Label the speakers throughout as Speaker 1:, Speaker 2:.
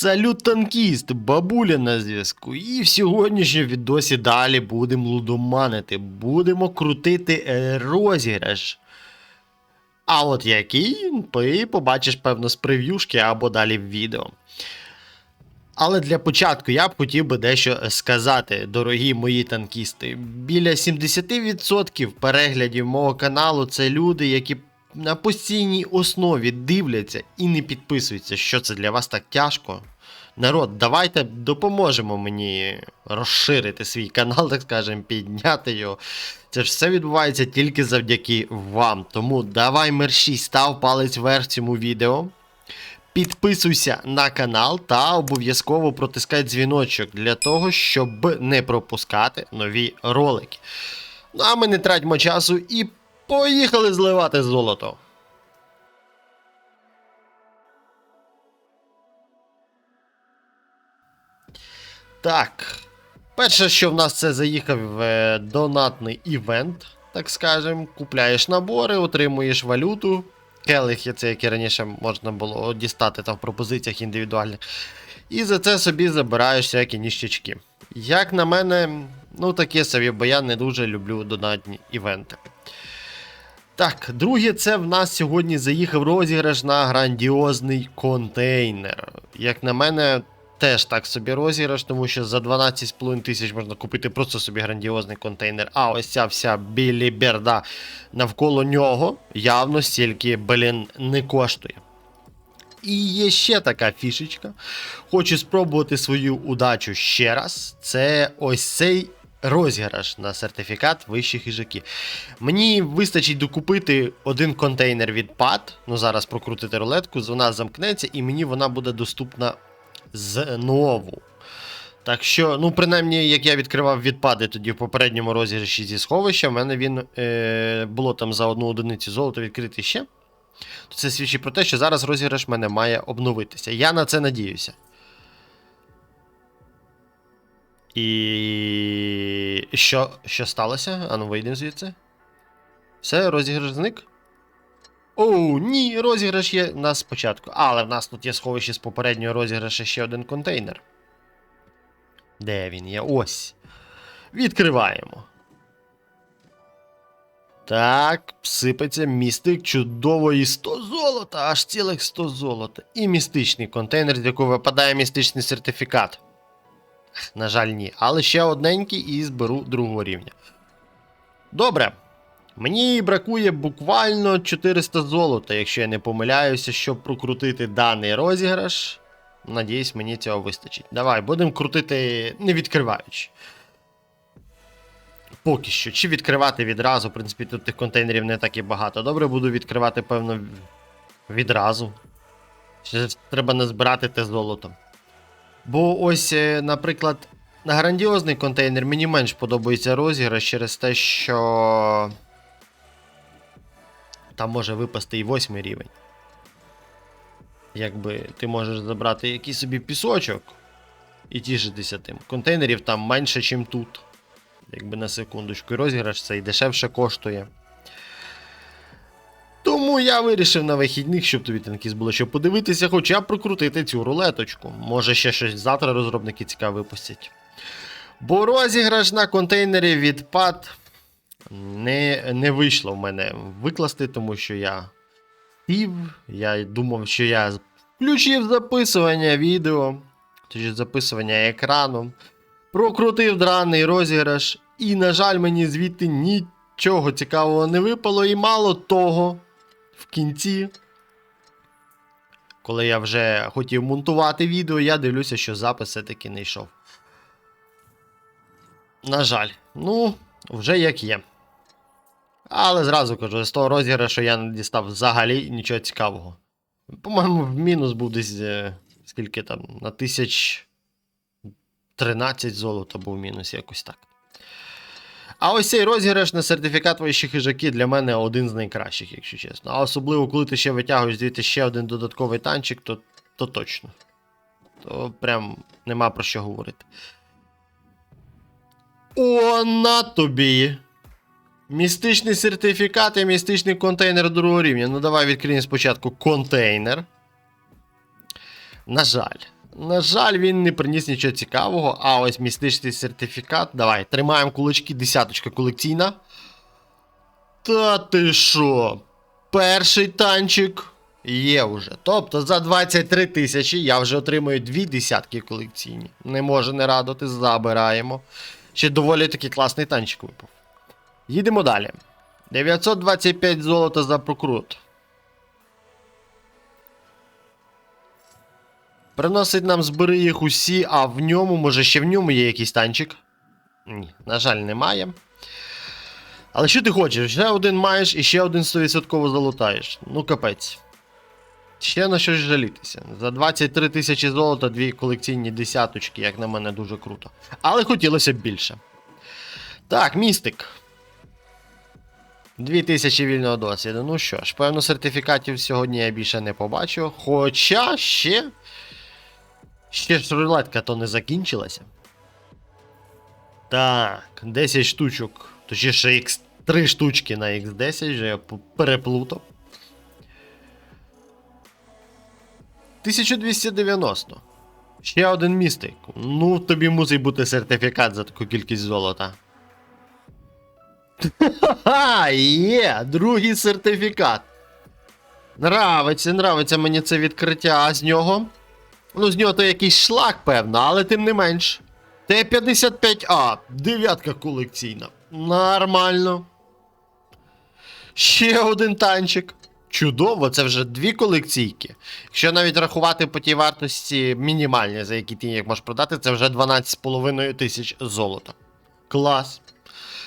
Speaker 1: Салют танкіст, бабуля на зв'язку. І в сьогоднішньому відосі далі будемо лудоманити, будемо крутити е, розіграш. А от який, ти побачиш, певно, з прев'юшки або далі в відео. Але для початку я б хотів би дещо сказати, дорогі мої танкісти. Біля 70% переглядів мого каналу це люди, які на постійній основі дивляться і не підписуються. Що це для вас так тяжко? Народ, давайте допоможемо мені розширити свій канал, так скажемо, підняти його. Це ж все відбувається тільки завдяки вам. Тому давай мерщій, став палець вверх цьому відео. Підписуйся на канал та обов'язково протискай дзвіночок для того, щоб не пропускати нові ролики. Ну а ми не тратьмо часу і поїхали зливати золото. Так. Перше, що в нас це заїхав е, донатний івент, так скажем. Купляєш набори, отримуєш валюту. Келихи, це які раніше можна було дістати там в пропозиціях індивідуальних. І за це собі забираєш всякі ніщачки. Як на мене, ну таке собі, бо я не дуже люблю донатні івенти. Так, друге, це в нас сьогодні заїхав розіграш на грандіозний контейнер. Як на мене, теж так собі розіграш, тому що за 12,5 тисяч можна купити просто собі грандіозний контейнер. А ось ця вся біліберда навколо нього явно стільки, блін, не коштує. І є ще така фішечка. Хочу спробувати свою удачу ще раз. Це ось цей розіграш на сертифікат вищих їжаків. Мені вистачить докупити один контейнер від PAD, ну зараз прокрутити рулетку, вона замкнеться, і мені вона буде доступна знову. Так що, ну, принаймні, як я відкривав відпади тоді в попередньому розіграші зі сховища, в мене він е, було там за одну одиницю золота відкрити ще. То це свідчить про те, що зараз розіграш в мене має обновитися. Я на це надіюся. І. Що що сталося? Ану, вийдемо звідси. Все, розіграш зник. Оу, ні, розіграш є у нас спочатку. Але в нас тут є сховище з попереднього розіграша ще один контейнер. Де він є? Ось. Відкриваємо. Так, сипеться містик чудової 100 золота, аж цілих 100 золота. І містичний контейнер, з якого випадає містичний сертифікат. На жаль, ні. Але ще одненький і зберу другого рівня. Добре. Мені бракує буквально 400 золота, якщо я не помиляюся, щоб прокрутити даний розіграш. Надіюсь, мені цього вистачить. Давай, будемо крутити не відкриваючи. Поки що. Чи відкривати відразу, в принципі, тут тих контейнерів не так і багато. Добре, буду відкривати, певно, відразу. Ще треба назбирати те золото. Бо ось, е, наприклад, на грандіозний контейнер мені менш подобається розіграш через те, що. Там може випасти і восьмий рівень. Якби ти можеш забрати якийсь собі пісочок і тішитися тим. Контейнерів там менше, ніж тут. Якби на секундочку. І розіграш цей дешевше коштує. Тому я вирішив на вихідних, щоб тобі танкіст було що подивитися, хоча б прокрутити цю рулеточку. Може ще щось завтра розробники цікаве випустять. Бо розіграш на контейнері відпад не, не вийшло в мене викласти, тому що я сів, я думав, що я включив записування відео, точніше записування екрану, прокрутив драний розіграш, і, на жаль, мені звідти нічого цікавого не випало, і мало того, в кінці. Коли я вже хотів монтувати відео, я дивлюся, що запис все-таки не йшов. На жаль, ну, вже як є. Але зразу кажу, з того розіграшу я не дістав взагалі нічого цікавого. По-моєму, в мінус був е, скільки там, на тисяч 13 золота був мінус, якось так. А ось цей розіграш на сертифікат вищих хижаки для мене один з найкращих, якщо чесно. А особливо, коли ти ще витягуєш звідти ще один додатковий танчик, то, то точно. То прям нема про що говорити. О, на тобі! Містичний сертифікат і містичний контейнер другого рівня. Ну, давай відкриємо спочатку контейнер. На жаль. На жаль, він не приніс нічого цікавого, а ось містичний сертифікат. Давай, тримаємо кулачки, десяточка колекційна. Та ти що? Перший танчик є вже. Тобто за 23 тисячі я вже отримую дві десятки колекційні. Не може не радувати, забираємо. Ще доволі таки класний танчик випав. Їдемо далі. 925 золота за прокрут. Приносить нам збери їх усі, а в ньому, може ще в ньому є якийсь танчик. Ні, на жаль, немає. Але що ти хочеш? Ще один маєш і ще один 100% залутаєш. Ну капець. Ще на щось жалітися. За 23 тисячі золота дві колекційні десяточки, як на мене, дуже круто. Але хотілося б більше. Так, містик. 2000 вільного досвіду. Ну що ж, певно, сертифікатів сьогодні я більше не побачу. Хоча ще. Ще ж рулетка то не закінчилася. Так, 10 штучок. Точніше, X 3 штучки на X10, вже я переплутав. 1290. Ще один містик. Ну, тобі мусить бути сертифікат за таку кількість золота. Ха-ха, є! Другий сертифікат. Нравиться, нравиться мені це відкриття, з нього. Ну, з нього то якийсь шлак, певно, але тим не менш. Т-55А, дев'ятка колекційна. Нормально. Ще один танчик. Чудово, це вже дві колекційки. Якщо навіть рахувати по тій вартості мінімальні, за які ти їх можеш продати, це вже 12,5 тисяч золота. Клас.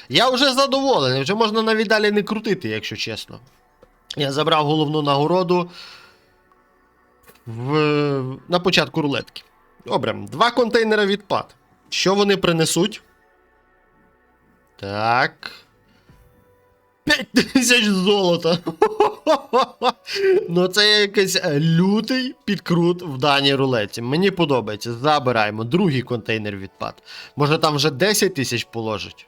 Speaker 1: Я вже задоволений, вже можна навіть далі не крутити, якщо чесно. Я забрав головну нагороду в... на початку рулетки. Добре, два контейнера відпад. Що вони принесуть? Так. 5 тисяч золота. ну, це якийсь е, лютий підкрут в даній рулеті. Мені подобається. Забираємо. Другий контейнер відпад. Може там вже 10 тисяч положить?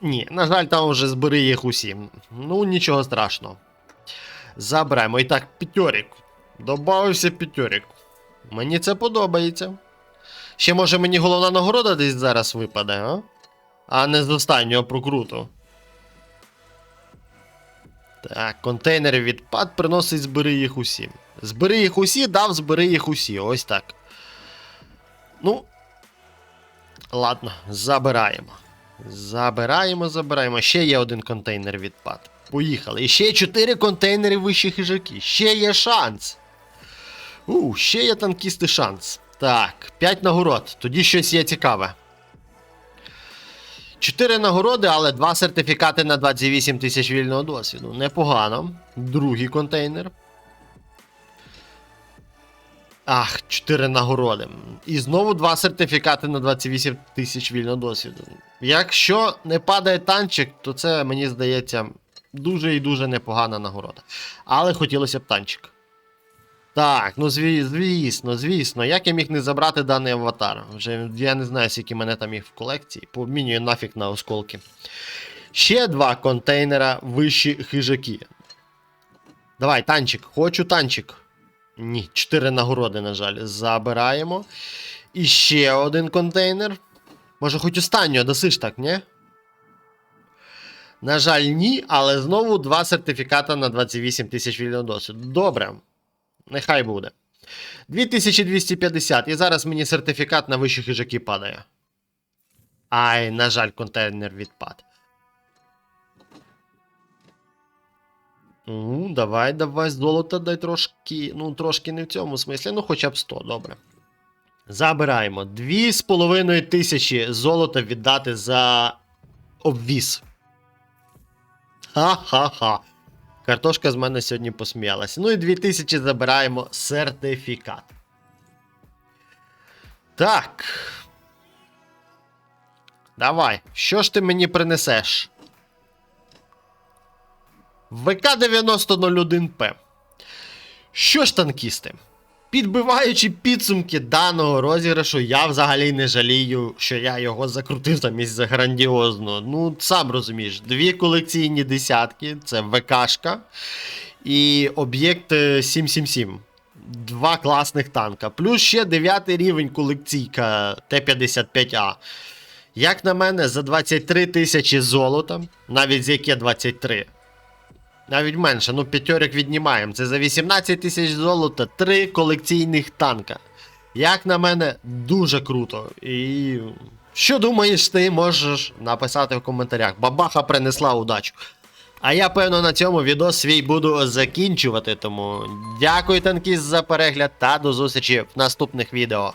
Speaker 1: Ні, на жаль, там вже збери їх усі. Ну, нічого страшного. Забираємо. І так, п'ятьорік. Добавився п'ятьорік. Мені це подобається. Ще може мені головна нагорода десь зараз випаде, а? А не з останнього прокруту. Так, контейнери відпад приносить збери їх усі. Збери їх усі, дав збери їх усі. Ось так. Ну. Ладно, забираємо. Забираємо, забираємо. Ще є один контейнер відпад. Поїхали. І ще 4 контейнери вищі хижаки. Ще є шанс. У, ще є танкісти шанс. Так, 5 нагород. Тоді щось є цікаве. 4 нагороди, але 2 сертифікати на 28 тисяч вільного досвіду. Непогано. Другий контейнер. Ах, 4 нагороди. І знову 2 сертифікати на 28 тисяч вільного досвіду. Якщо не падає танчик, то це, мені здається, дуже і дуже непогана нагорода. Але хотілося б танчик. Так, ну зві- звісно, звісно. Як я міг не забрати даний аватар? Вже я не знаю, скільки мене там їх в колекції. Пообмінюю нафіг на осколки. Ще два контейнера вищі хижаки. Давай, танчик, хочу танчик. Ні, чотири нагороди, на жаль. Забираємо. І ще один контейнер. Може, хоч останнього досиш так, ні? На жаль, ні, але знову два сертифіката на 28 тисяч вільного досвіду. Добре. Нехай буде. 2250. І зараз мені сертифікат на вищі хижаки падає. Ай, на жаль, контейнер відпад. Ну, давай, давай, золото дай трошки. Ну, трошки не в цьому смислі, ну хоча б 100, добре. Забираємо. 2,5 тисячі золота віддати за обвіз. Ха-ха-ха. Картошка з мене сьогодні посміялася. Ну і 2000 забираємо сертифікат. Так. Давай, що ж ти мені принесеш? ВК-9001П. Що ж, танкісти? Підбиваючи підсумки даного розіграшу, я взагалі не жалію, що я його закрутив замість за грандіозно. Ну, сам розумієш, дві колекційні десятки, це ВКшка і об'єкт е, 777. два класних танка. Плюс ще 9 рівень колекційка Т-55А. Як на мене, за 23 тисячі золота, навіть з яке 23. Навіть менше, ну п'ятьорик віднімаємо. Це за 18 тисяч золота, три колекційних танка. Як на мене, дуже круто. І що думаєш, ти можеш написати в коментарях. Бабаха принесла удачу. А я, певно, на цьому відео свій буду закінчувати. Тому дякую, танкіст, за перегляд та до зустрічі в наступних відео.